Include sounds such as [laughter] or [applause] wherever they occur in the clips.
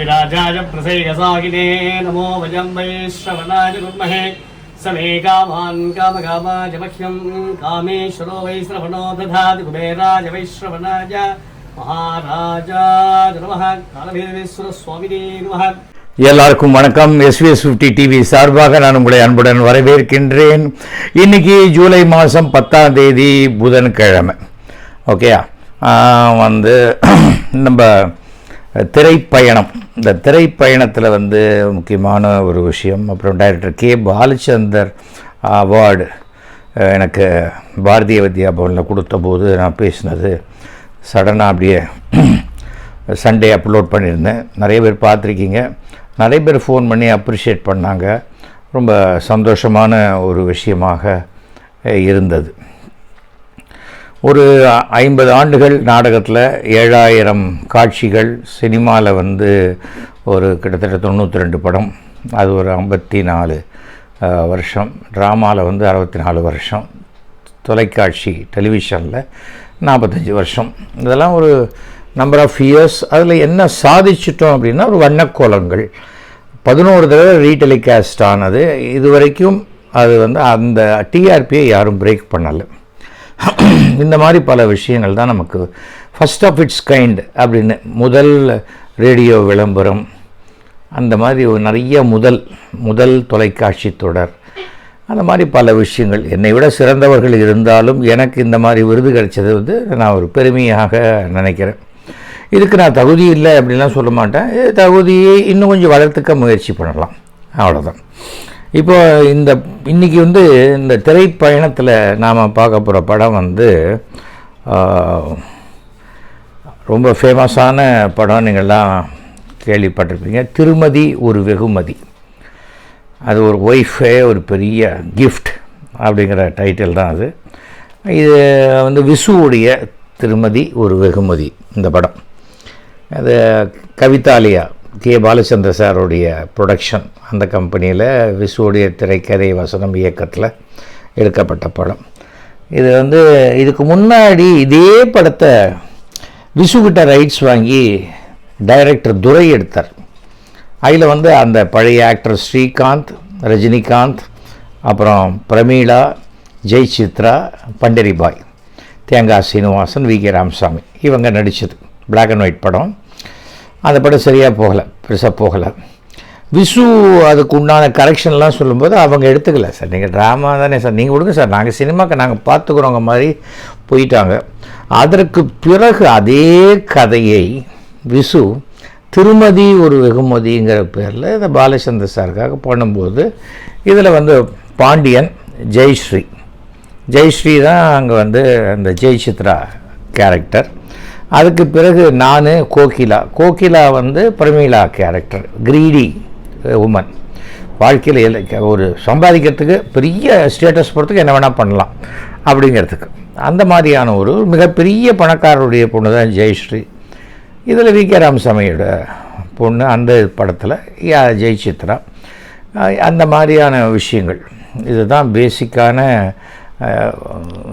वादिराजाय प्रसेयसागिने नमो वयं वैश्रवणाय कुर्महे स मे कामान् कामकामाय मह्यं कामेश्वरो वैश्रवणो दधाति कुबेराय वैश्रवणाय महाराजाय नमः कालभैरवेश्वरस्वामिने नमः எல்லாருக்கும் வணக்கம் எஸ்விஎஸ் ஃபிஃப்டி டிவி சார்பாக நான் உங்களை அன்புடன் வரவேற்கின்றேன் இன்னைக்கு ஜூலை மாதம் பத்தாம் தேதி புதன்கிழமை ஓகேயா வந்து நம்ம திரைப்பயணம். இந்த திரைப்பயணத்தில் வந்து முக்கியமான ஒரு விஷயம் அப்புறம் டைரக்டர் கே பாலச்சந்தர் அவார்டு எனக்கு பாரதிய வித்யா பவனில் கொடுத்த போது நான் பேசினது. சடனாக அப்படியே [clears throat] சண்டே அப்லோட் பண்ணியிருந்தேன். நிறைய பேர் பார்த்துருக்கீங்க. நிறைய பேர் ஃபோன் பண்ணி அப்ரிஷியேட் பண்ணாங்க. ரொம்ப சந்தோஷமான ஒரு விஷயமாக இருந்தது. ஒரு ஐம்பது ஆண்டுகள் நாடகத்தில் ஏழாயிரம் காட்சிகள் சினிமாவில் வந்து ஒரு கிட்டத்தட்ட தொண்ணூற்றி ரெண்டு படம். அது ஒரு ஐம்பத்தி நாலு வருஷம். ட்ராமாவில் வந்து அறுபத்தி நாலு வருஷம். தொலைக்காட்சி டெலிவிஷனில் நாற்பத்தஞ்சு வருஷம். இதெல்லாம் ஒரு நம்பர் ஆஃப் இயர்ஸ் அதில் என்ன சாதிச்சிட்டோம் அப்படின்னா ஒரு வண்ணக்கோலங்கள். பதினோரு தடவை ரீடெலிகாஸ்ட் ஆனது. இது வரைக்கும் அது வந்து அந்த டிஆர்பியை யாரும் பிரேக் பண்ணலை. [clears throat] இந்த மாதிரி பல விஷயங்கள் தான் நமக்கு ஃபஸ்ட் ஆஃப் இட்ஸ் கைண்ட் அப்படின்னு முதல் ரேடியோ விளம்பரம் அந்த மாதிரி ஒரு நிறைய முதல் முதல் தொலைக்காட்சி தொடர் அந்த மாதிரி பல விஷயங்கள். என்னை விட சிறந்தவர்கள் இருந்தாலும் எனக்கு இந்த மாதிரி விருது கிடைச்சது வந்து நான் ஒரு பெருமையாக நினைக்கிறேன். இதுக்கு நான் தகுதி இல்லை அப்படின்லாம் சொல்ல மாட்டேன். தகுதியை இன்னும் கொஞ்சம் வளர்த்துக்க முயற்சி பண்ணலாம். அவ்வளோதான் இப்போ இந்த இன்னைக்கு வந்து இந்த திரைப்பயணத்தில் நாம் பார்க்க போகிற படம் வந்து ரொம்ப ஃபேமஸான படம் நீங்கள்லாம் கேள்விப்பட்டிருப்பீங்க. திருமதி ஒரு வெகுமதி. அது ஒரு ஒய்ஃபே ஒரு பெரிய கிஃப்ட் அப்படிங்கிற டைட்டில் தான் அது. இது வந்து விசுவுடைய திருமதி ஒரு வெகுமதி இந்த படம். அது கவிதாலியா கே பாலச்சந்திர சாருடைய ப்ரொடக்ஷன் அந்த கம்பெனியில் விசுவோடைய திரைக்கதை வசனம் இயக்கத்தில் எடுக்கப்பட்ட படம். இது வந்து இதுக்கு முன்னாடி இதே படத்தை விசுகிட்ட ரைட்ஸ் வாங்கி டைரக்டர் துரை எடுத்தார். அதில் வந்து அந்த பழைய ஆக்டர் ஸ்ரீகாந்த் ரஜினிகாந்த் அப்புறம் பிரமீளா ஜெய் சித்ரா பண்டரிபாய் தேங்காய் சீனிவாசன் வி கே ராமசாமி இவங்க நடித்தது பிளாக் அண்ட் ஒயிட் படம். அந்த படம் சரியாக போகலை பெருசாக போகலை. விசு அதுக்கு உண்டான கரெக்ஷன்லாம் சொல்லும்போது அவங்க எடுத்துக்கல. சார் நீங்கள் ட்ராமா தானே சார் நீங்கள் விடுங்க சார். நாங்கள் சினிமாக்கு நாங்கள் பார்த்துக்குறோங்க மாதிரி போயிட்டாங்க. அதற்கு பிறகு அதே கதையை விசு திருமதி ஒரு வெகுமதிங்கிற பேரில் இந்த பாலச்சந்திர சாருக்காக பண்ணும்போது இதில் வந்து பாண்டியன் ஜெய்ஸ்ரீ. ஜெய்ஸ்ரீ தான் அங்கே வந்து அந்த ஜெய் சித்ரா கேரக்டர் அதுக்கு பிறகு நான் கோகிலா. கோகிலா வந்து Prameela character greedy woman eh, வாழ்க்கையில் ஒரு சம்பாதிக்கிறதுக்கு பெரிய ஸ்டேட்டஸ் போகிறதுக்கு என்ன வேணால் பண்ணலாம் அப்படிங்கிறதுக்கு. அந்த மாதிரியான ஒரு மிகப்பெரிய பணக்காரருடைய பொண்ணு தான் ஜெயஸ்ரீ. இதில் வி. கே. ராமசாமியோட பொண்ணு அந்த படத்தில் யா ஜெய் சித்ரா அந்த மாதிரியான விஷயங்கள். இதுதான் பேசிக்கான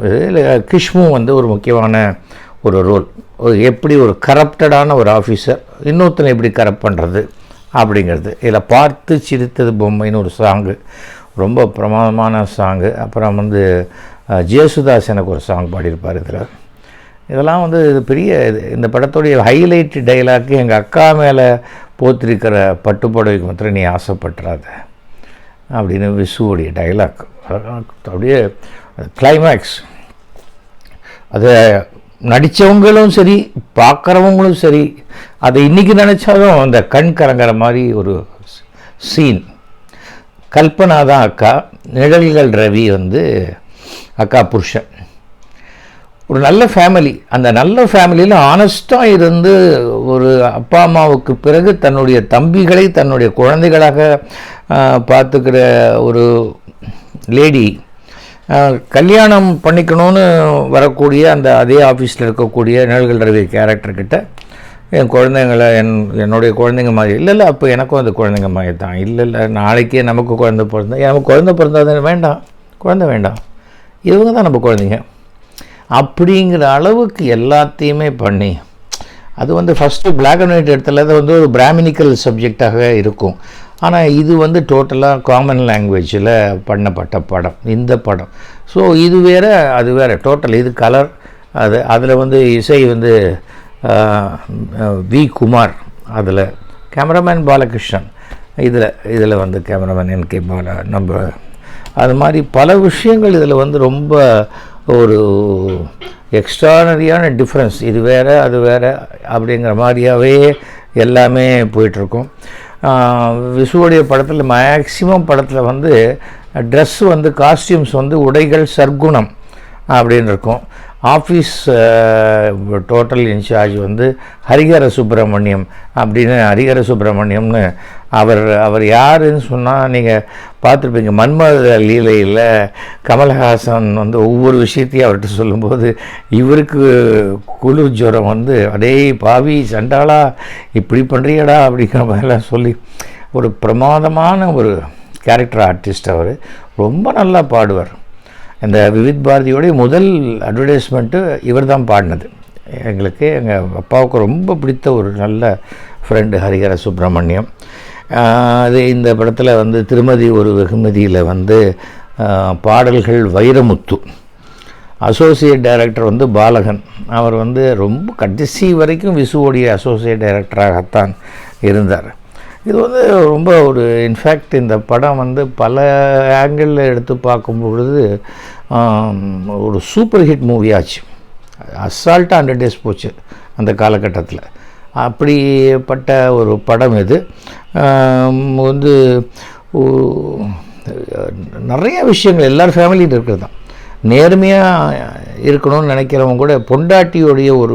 இதில் கிஷ்மு வந்து ஒரு முக்கியமான ஒரு ரோல் ஒரு எப்படி ஒரு கரப்டடான ஒரு ஆஃபீஸர் இன்னொருத்தனை எப்படி கரப்ட் பண்ணுறது அப்படிங்கிறது. இதில் பார்த்து சிரித்தது பொம்மைன்னு ஒரு சாங்கு ரொம்ப பிரமாதமான சாங்கு அப்புறம் வந்து ஜேசுதாஸ் எனக்கு ஒரு சாங் பாடியிருப்பார் இதில். இதெல்லாம் வந்து இது பெரிய இது இந்த படத்துடைய ஹைலைட் டைலாக்கு எங்கள் அக்கா மேலே போத்திருக்கிற பட்டுப்புடவைக்கு மாத்திரம் நீ ஆசைப்பட்டுறாத அப்படின்னு விசுவோடைய டைலாக் அப்படியே கிளைமேக்ஸ் அதை நடித்தவங்களும் சரி பார்க்குறவங்களும் சரி அதை இன்றைக்கி நினச்சாலும் அந்த கண் கறங்குற மாதிரி ஒரு சீன். கல்பனா தான் அக்கா நிழல்கள் ரவி வந்து அக்கா புருஷன். ஒரு நல்ல ஃபேமிலி அந்த நல்ல ஃபேமிலியில் ஆனஸ்டாக இருந்து ஒரு அப்பா அம்மாவுக்கு பிறகு தன்னுடைய தம்பிகளை தன்னுடைய குழந்தைகளாக பார்த்துக்கிற ஒரு லேடி கல்யாணம் பண்ணிக்கணும்னு வரக்கூடிய அந்த அதே ஆஃபீஸில் இருக்கக்கூடிய நிழல்கள் ரவி கேரக்டர்கிட்ட என் குழந்தைங்கள என் என்னுடைய குழந்தைங்க மாதிரி இல்லை இல்லை அப்போ எனக்கும் அந்த குழந்தைங்க மாதிரி தான். இல்லை இல்லை நாளைக்கே நமக்கு குழந்த பிறந்தா நமக்கு குழந்த பிறந்தா வேண்டாம். குழந்த வேண்டாம். இவங்க தான் நம்ம குழந்தைங்க. அப்படிங்கிற அளவுக்கு எல்லாத்தையுமே பண்ணி அது வந்து ஃபஸ்ட்டு பிளாக் அண்ட் ஒயிட் இடத்துல அது வந்து ஒரு பிராமினிக்கல் சப்ஜெக்டாக இருக்கும். ஆனால் இது வந்து டோட்டலாக காமன் லாங்குவேஜில் பண்ணப்பட்ட படம். இந்த படம். ஸோ இது வேறு அது வேறு. டோட்டல் இது கலர் அது அதில் வந்து இசை வந்து வி குமார் அதில். கேமராமேன் பாலகிருஷ்ணன். இதில் இதில் வந்து கேமராமேன் என் கே பால நம்ம அது மாதிரி பல விஷயங்கள் இதில் வந்து ரொம்ப ஒரு எக்ஸ்ட்ரானரியான டிஃப்ரென்ஸ் இது வேறு அது வேறு அப்படிங்கிற மாதிரியாகவே எல்லாமே போயிட்டுருக்கும் விசுவோடைய படத்தில் மேக்ஸிமம் படத்தில் வந்து ட்ரெஸ் வந்து காஸ்டியூம்ஸ் வந்து உடைகள் சர்க்குணம் அப்படின்னு இருக்கும் ஆஃபீஸ் டோட்டல் இன்சார்ஜ் வந்து ஹரிஹர சுப்பிரமணியம் அப்படின்னு ஹரிஹர சுப்பிரமணியம்னு அவர் அவர் யாருன்னு சொன்னால் நீங்கள் பார்த்துருப்பீங்க. மன்மத லீலையில் கமல்ஹாசன் வந்து ஒவ்வொரு விஷயத்தையும் அவர்கிட்ட சொல்லும்போது இவருக்கு குழு ஜுரம் வந்து அடே பாவி சண்டாளா இப்படி பண்ணுறியடா அப்படிங்கிற மாதிரிலாம் சொல்லி ஒரு பிரமாதமான ஒரு கேரக்டர் ஆர்டிஸ்ட் அவர். ரொம்ப நல்லா பாடுவார். இந்த விவித் பாரதியோடைய முதல் அட்வர்டைஸ்மெண்ட்டு இவர் தான் பாடினது. எங்களுக்கு எங்கள் அப்பாவுக்கு ரொம்ப பிடித்த ஒரு நல்ல ஃப்ரெண்டு ஹரிஹர சுப்பிரமணியம். அது இந்த படத்தில் வந்து திருமதி ஒரு வெகுமதியில் வந்து பாடல்கள் வைரமுத்து. அசோசியேட் டைரக்டர் வந்து பாலகன். அவர் வந்து ரொம்ப கடைசி வரைக்கும் விசுவோடைய அசோசியேட் டைரக்டராகத்தான் இருந்தார். இது வந்து ரொம்ப ஒரு இன்ஃபேக்ட் இந்த படம் வந்து பல ஆங்கிளில் எடுத்து பார்க்கும் பொழுது ஒரு சூப்பர் ஹிட் மூவி ஆச்சு. அசால்ட்டாக ஹண்ட்ரட் டேஸ் போச்சு அந்த காலகட்டத்தில். அப்படிப்பட்ட ஒரு படம் இது. வந்து நிறைய விஷயங்கள் எல்லார் ஃபேமிலியும் இருக்கிறது தான். நேர்மையாக இருக்கணும்னு நினைக்கிறவங்க கூட பொண்டாட்டியோடைய ஒரு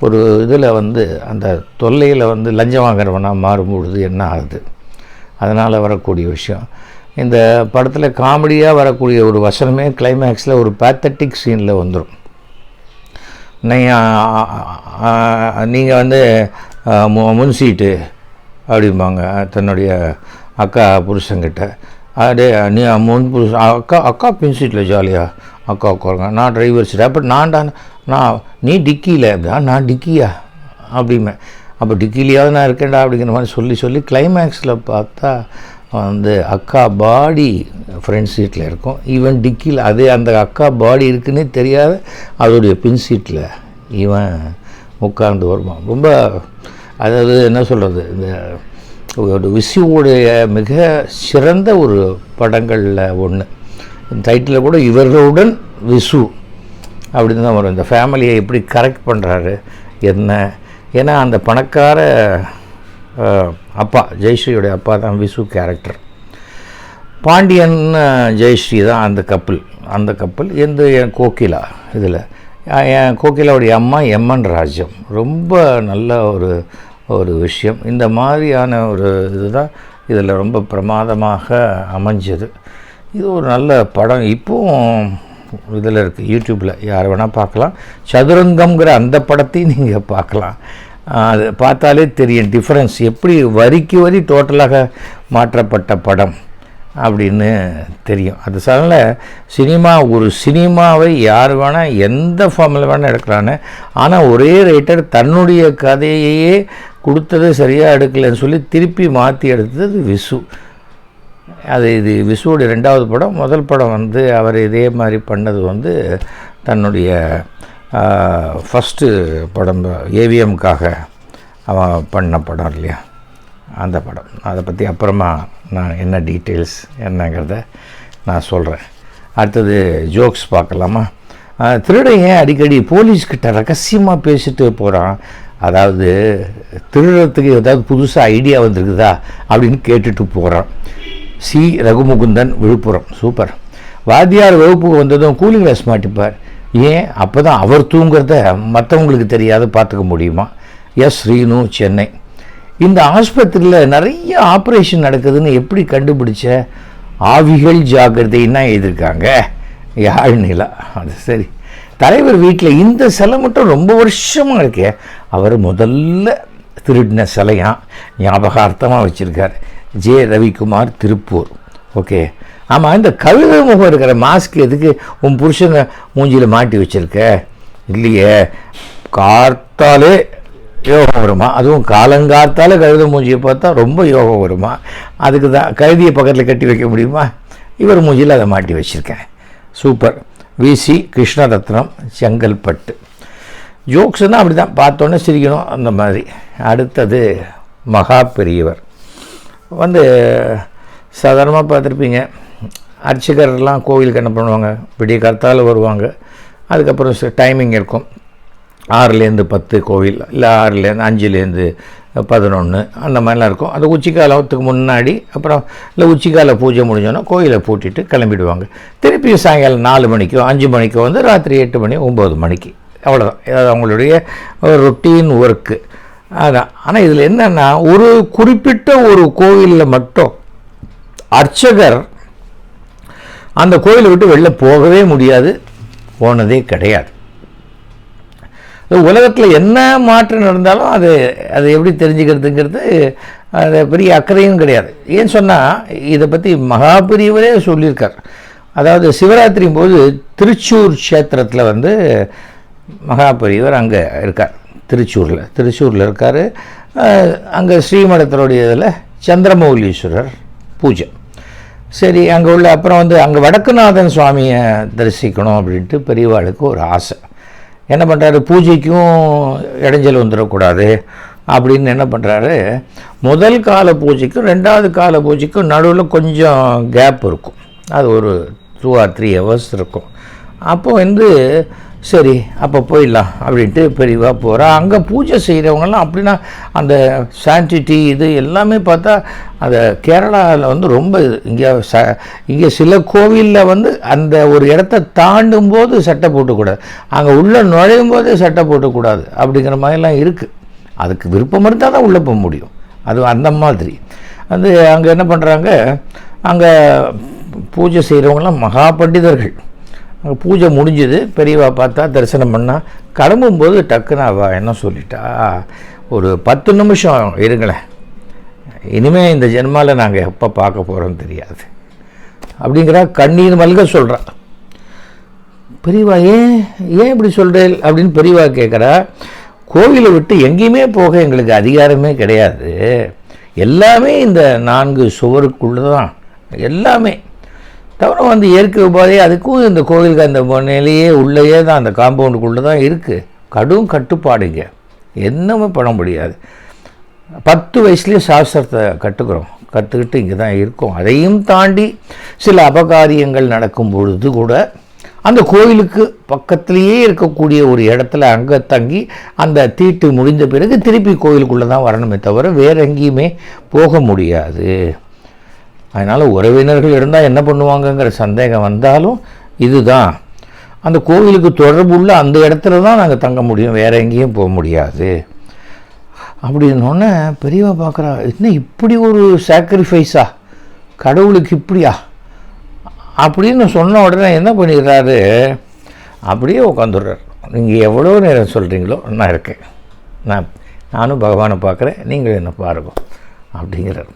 ஒரு இதில் வந்து அந்த தொல்லையில் வந்து லஞ்சம் வாங்குறவனாக மாறும்பொழுது என்ன ஆகுது? அதனால் வரக்கூடிய விஷயம். இந்த படத்தில் காமெடியாக வரக்கூடிய ஒரு வசனமே கிளைமேக்ஸில் ஒரு பேத்தட்டிக் சீனில் வந்துடும் நீங்கள் வந்து மு- முன்சீட்டு அப்படிம்பாங்க தன்னுடைய அக்கா புருஷங்கிட்ட அப்படியே நீ முன் புருஷன் அக்கா அக்கா பின்சீட்டில் ஜாலியாக அக்கா உட்காருங்க. நான் டிரைவர் சீட் அப்போ தான் நான் நீ டிக்கியில் அப்படியா நான் டிக்கியா? அப்படிமே அப்போ டிக்கிலையாவது நான் இருக்கேன்டா அப்படிங்கிற மாதிரி சொல்லி சொல்லி கிளைமேக்ஸில் பார்த்தா வந்து அக்கா பாடி ஃப்ரண்ட் சீட்டில் இருக்கும். ஈவன் டிக்கியில் அதே அந்த அக்கா பாடி இருக்குன்னே தெரியாத அதோடைய பின் சீட்டில் இவன் உட்கார்ந்து வருவான். ரொம்ப அதாவது என்ன சொல்கிறது இந்த ஒரு விசுவோடைய மிக சிறந்த ஒரு படங்களில் ஒன்று டைட்டில் கூட இவர்களுடன் விசு அப்படின்னு தான் வரும். இந்த ஃபேமிலியை எப்படி கரெக்ட் பண்ணுறாரு என்ன? ஏன்னா அந்த பணக்கார அப்பா ஜெயஸ்ரீயோடைய அப்பா தான் விசு கேரக்டர் பாண்டியன் ஜெய்ஸ்ரீ ஜெயஸ்ரீ தான் அந்த கப்பல் அந்த கப்பல் எந்த என் கோகிலா இதில். என் கோகிலாவுடைய அம்மா எம்என் ராஜ்யம் ரொம்ப நல்ல ஒரு ஒரு விஷயம். இந்த மாதிரியான ஒரு இதுதான் இதில் ரொம்ப பிரமாதமாக அமைஞ்சது. இது ஒரு நல்ல படம். இப்போவும் இதில் இருக்குது யூடியூப்பில் யார் வேணால் பார்க்கலாம். சதுரங்கம்ங்கிற அந்த படத்தையும் நீங்கள் பார்க்கலாம். அது பார்த்தாலே தெரியும். டிஃப்ரென்ஸ் எப்படி வரிக்கு வரி டோட்டலாக மாற்றப்பட்ட படம் அப்படின்னு தெரியும். அது சார்ல சினிமா ஒரு சினிமாவை யார் வேணால் எந்த ஃபார்மில் வேணால் எடுக்கலான்னு. ஆனால் ஒரே ரைட்டர் தன்னுடைய கதையையே கொடுத்தது சரியாக எடுக்கலைன்னு சொல்லி திருப்பி மாற்றி எடுத்தது விசு. அது இது விசுவோடைய ரெண்டாவது படம். முதல் படம் வந்து அவர் இதே மாதிரி பண்ணது வந்து தன்னுடைய ஃபஸ்ட்டு படம் ஏவிஎம்காக அவன் பண்ண படம் இல்லையா? அந்த படம். அதை பற்றி அப்புறமா நான் என்ன டீட்டெயில்ஸ் என்னங்கிறத நான் சொல்கிறேன் அடுத்தது ஜோக்ஸ் பார்க்கலாமா? திருடன் ஏன் அடிக்கடி போலீஸ்கிட்ட ரகசியமாக பேசிட்டு போகிறான் அதாவது திருடத்துக்கு ஏதாவது புதுசாக ஐடியா வந்திருக்குதா? அப்படின்னு கேட்டுட்டு போகிறான் சி. ரகுமுகுந்தன் விழுப்புரம். சூப்பர். வாத்தியார் வகுப்புக்கு வந்ததும் கூலிங் கிளாஸ் மாட்டிப்பார். ஏன்? அப்போ தான் அவர் தூங்குறத மற்றவங்களுக்கு தெரியாத பார்த்துக்க முடியுமா? எஸ். ஸ்ரீனு சென்னை. இந்த ஆஸ்பத்திரியில் நிறைய ஆப்ரேஷன் நடக்குதுன்னு எப்படி கண்டுபிடிச்ச? ஆவிகள் ஜாக்கிரதைன்னா எழுதியிருக்காங்க. யாழ் நிலா. அது சரி. தலைவர் வீட்டில் இந்த சிலை மட்டும் ரொம்ப வருஷமாக இருக்கே. அவர் முதல்ல திருடின சிலையாக ஞாபகார்த்தமாக வச்சுருக்கார். ஜே ரவிக்குமார் திருப்பூர். ஓகே. ஆமாம் இந்த கழுதை முகம் இருக்கிற மாஸ்க் எதுக்கு உன் புருஷங்க மூஞ்சியில் மாட்டி வச்சிருக்க? இல்லையே. கார்த்தாலே யோகம் வருமா? அதுவும் காலங்காத்தால கழுத மூஞ்சியை பார்த்தா ரொம்ப யோகம் வருமா? அதுக்கு தான் கழுதியை பக்கத்தில் கட்டி வைக்க முடியுமா? இவர் மூஞ்சியில் அதை மாட்டி வச்சுருக்கேன். சூப்பர். விசி கிருஷ்ணரத்னம் செங்கல்பட்டு. ஜோக்ஸ்னால் அப்படி தான் பார்த்தோன்னே சிரிக்கணும். அந்த மாதிரி. அடுத்தது மகா பெரியவர். வந்து சாதாரணமாக பார்த்துருப்பீங்க. அர்ச்சகர்லாம் கோவிலுக்கு என்ன பண்ணுவாங்க? விடிய காலத்தால் வருவாங்க. அதுக்கப்புறம் டைமிங் இருக்கும். ஆறுலேருந்து பத்து கோவில் இல்லை ஆறுலேருந்து அஞ்சுலேருந்து பதினொன்று அந்த மாதிரிலாம் இருக்கும். அது உச்சிக்காலத்துக்கு முன்னாடி அப்புறம் இல்லை உச்சிக்கால பூஜை முடிஞ்சோன்னா கோயிலை பூட்டிட்டு கிளம்பிடுவாங்க. திருப்பி சாயங்காலம் நாலு மணிக்கோ அஞ்சு மணிக்கோ வந்து ராத்திரி எட்டு மணி ஒம்பது மணிக்கு. அவ்வளோதான் அது அவங்களுடைய ரொட்டீன் ஒர்க்கு அதான். ஆனால் இதில் என்னென்னா ஒரு குறிப்பிட்ட ஒரு கோவிலில் மட்டும் அர்ச்சகர் அந்த கோயிலை விட்டு வெளில போகவே முடியாது போனதே கிடையாது. உலகத்தில் என்ன மாற்றம் நடந்தாலும் அது அது எப்படி தெரிஞ்சுக்கிறதுங்கிறது அது பெரிய அக்கறையும் கிடையாது. ஏன்னு சொன்னால் இதை பற்றி மகாபிரியவரே சொல்லியிருக்கார். அதாவது சிவராத்திரியும் போது திருச்சூர் க்ஷேத்திரத்தில் வந்து மகாபெரியவர் அங்கே இருக்கார். திருச்சூரில். திருச்சூரில் இருக்கார். அங்கே ஸ்ரீமடத்தினுடைய இதில் சந்திரமௌலீஸ்வரர் பூஜை. சரி அங்கே உள்ள அப்புறம் வந்து அங்கே வடக்குநாதன் சுவாமியை தரிசிக்கணும் அப்படின்ட்டு பெரியவாளுக்கு ஒரு ஆசை. என்ன பண்ணுறாரு பூஜைக்கும் இடைஞ்சல் வந்துடக்கூடாது அப்படின்னு என்ன பண்ணுறாரு முதல் கால பூஜைக்கும் ரெண்டாவது கால பூஜைக்கும் நடுவில் கொஞ்சம் கேப் இருக்கும். அது ஒரு டூ ஆர் த்ரீ ஹவர்ஸ் இருக்கும். அப்போ வந்து சரி அப்போ போயிடலாம் அப்படின்ட்டு பெரியவா போகிறா அங்கே பூஜை செய்கிறவங்கலாம் அப்படின்னா அந்த சாண்டிட்டி இது எல்லாமே பார்த்தா அந்த கேரளாவில் வந்து ரொம்ப இங்கே ச இங்கே சில கோவிலில் வந்து அந்த ஒரு இடத்த தாண்டும் போது சட்டை போட்டக்கூடாது. அங்கே உள்ளே நுழையும் போதே சட்டை போட்டக்கூடாது அப்படிங்கிற மாதிரிலாம் இருக்குது அதுக்கு விருப்பம் இருந்தால் தான் உள்ளே போக முடியும். அது அந்த மாதிரி. வந்து அங்கே என்ன பண்ணுறாங்க அங்கே பூஜை செய்கிறவங்களாம் மகா பண்டிதர்கள். பூஜை முடிஞ்சுது பெரியவா பார்த்தா தரிசனம் பண்ணால் கிளம்பும்போது டக்குன்னு அவள் என்ன சொல்லிட்டா ஒரு பத்து நிமிஷம் இருங்களேன். இனிமேல் இந்த ஜென்மாவில் நாங்கள் எப்போ பார்க்க போகிறோம்னு தெரியாது. அப்படிங்கிறா கண்ணீர் மல்க சொல்கிறா பெரியவா ஏன் ஏன் இப்படி சொல்கிறேன் அப்படின்னு பெரியவா கேட்குறா கோவிலை விட்டு எங்கேயுமே போக எங்களுக்கு அதிகாரமே கிடையாது. எல்லாமே இந்த நான்கு சுவருக்குள்ளே தான் எல்லாமே தவிர வந்து இயற்கை உபாதை அதுக்கும் இந்த கோவிலுக்கு அந்த நிலையே உள்ளேயே தான் அந்த காம்பவுண்டுக்குள்ளே தான் இருக்குது கடும் கட்டுப்பாடுங்க என்னமே பண்ண முடியாது. பத்து வயசுலேயே சாஸ்திரத்தை கற்றுக்குறோம் கற்றுக்கிட்டு இங்கே தான் இருக்கோம். அதையும் தாண்டி சில அபகாரியங்கள் நடக்கும் பொழுது கூட அந்த கோயிலுக்கு பக்கத்துலேயே இருக்கக்கூடிய ஒரு இடத்துல அங்கே தங்கி அந்த தீட்டு முடிந்த பிறகு திருப்பி கோயிலுக்குள்ளே தான் வரணுமே தவிர வேற எங்கேயுமே போக முடியாது. அதனால் உறவினர்கள் இருந்தால் என்ன பண்ணுவாங்கங்கிற சந்தேகம் வந்தாலும் இதுதான். அந்த கோவிலுக்கு தொடர்புள்ள அந்த இடத்துல தான் நாங்கள் தங்க முடியும். வேறு எங்கேயும் போக முடியாது. அப்படின்னோடனே பெரியவா பார்க்குறா என்ன இப்படி ஒரு சாக்ரிஃபைஸா கடவுளுக்கு இப்படியா? அப்படின்னு சொன்ன உடனே என்ன பண்ணிடுறாரு? அப்படியே உட்காந்துடுறார் நீங்கள் எவ்வளோ நேரம் சொல்கிறீங்களோ நான் இருக்கேன். நான் நானும் பகவானை பார்க்குறேன் நீங்கள் என்ன பாருங்க. அப்படிங்கிறார்.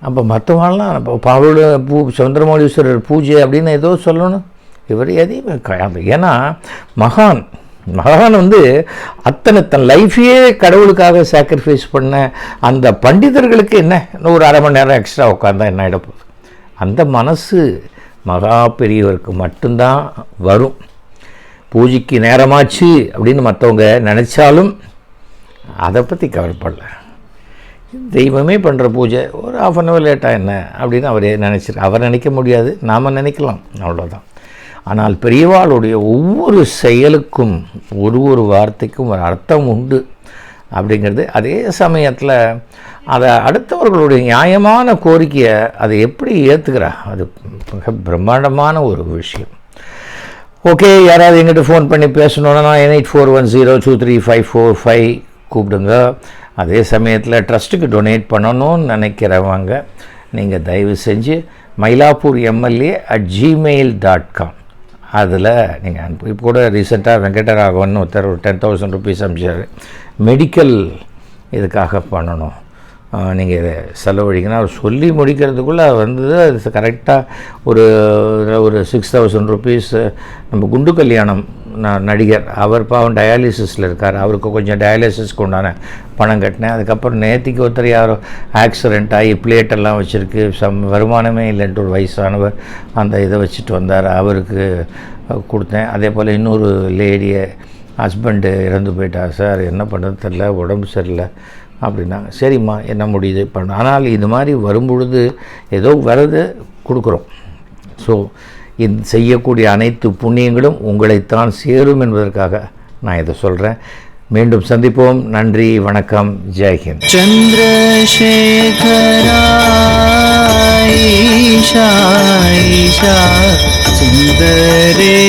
அப்போ மற்றவாள்லாம் இப்போ அவரோட பூ சந்திரமௌலீஸ்வரர் பூஜை அப்படின்னு ஏதோ சொல்லணும். இவர் எதையும் ஏன்னா மகான் மகான் வந்து அத்தனை தன் லைஃபையே கடவுளுக்காக சாக்ரிஃபைஸ் பண்ண அந்த பண்டிதர்களுக்கு என்ன? இன்னும் ஒரு அரை மணி நேரம் எக்ஸ்ட்ரா உட்காந்தா என்ன ஆகிட போகுது? அந்த மனசு மகா பெரியவருக்கு மட்டும்தான் வரும். பூஜைக்கு நேரமாச்சு அப்படின்னு மற்றவங்க நினச்சாலும் அதை பற்றி கவலைப்படல. தெய்வமே பண்ணுற பூஜை ஒரு ஆஃப் அன் ஹவர் லேட்டாக என்ன? அப்படின்னு அவரே நினச்சிரு அவர் நினைக்க முடியாது நாம் நினைக்கலாம் அவ்வளோதான் ஆனால் பெரியவாளுடைய ஒவ்வொரு செயலுக்கும் ஒரு ஒரு வார்த்தைக்கும் ஒரு அர்த்தம் உண்டு அப்படிங்கிறது அதே சமயத்தில் அதை அடுத்தவர்களுடைய நியாயமான கோரிக்கையை அதை எப்படி ஏற்றுக்கிறா அது மிக பிரம்மாண்டமான ஒரு விஷயம். ஓகே யாராவது எங்கிட்ட ஃபோன் பண்ணி பேசணுன்னா nine eight four one zero two three five four five கூப்பிடுங்க. அதே சமயத்தில் ட்ரஸ்ட்டுக்கு டொனேட் பண்ணணும்னு நினைக்கிறவங்க நீங்கள் தயவு செஞ்சு Mylapore MLA at Gmail dot com அதில் நீங்கள் அனுப்பு இப்போ கூட ரீசெண்டாக வெங்கடராகவன் ஒருத்தர் ஒரு டென் தௌசண்ட் ருபீஸ் அனுப்பிச்சார் மெடிக்கல் இதுக்காக பண்ணணும். நீங்கள் இதை செலவழிக்கணும் அவர் சொல்லி முடிக்கிறதுக்குள்ளே வந்து அது கரெக்டாக ஒரு ஒரு சிக்ஸ் தௌசண்ட் ருபீஸ் நம்ம குண்டு கல்யாணம் நடிகர். அவர் பாவம் டயாலிசிஸில் இருக்கார். அவருக்கு கொஞ்சம் டயாலிசிஸ்க்கு உண்டான பணம் கட்டினேன். அதுக்கப்புறம் நேத்திக்கு ஒருத்தர் யாரோ ஆக்சிடெண்ட் ஆகி பிளேட்டெல்லாம் வச்சுருக்கு. சம் வருமானமே இல்லைன்ட்டு ஒரு வயசானவர் அந்த இதை வச்சுட்டு வந்தார். அவருக்கு கொடுத்தேன். அதே போல் இன்னொரு லேடியை ஹஸ்பண்டு இறந்து போயிட்டார் சார் என்ன பண்ணுறது தெரில உடம்பு சரியில்லை. அப்படின்னா சரிம்மா என்ன முடியுது? பண்ண ஆனால் இது மாதிரி வரும்பொழுது ஏதோ வரது கொடுக்குறோம். ஸோ செய்யக்கூடிய அனைத்து புண்ணியங்களும் உங்களைத்தான் சேரும் என்பதற்காக நான் இதை சொல்கிறேன் மீண்டும் சந்திப்போம். நன்றி வணக்கம் ஜெய்ஹிந்த் சந்திரசேகராயிஷா சுந்தரேஸ்வரா.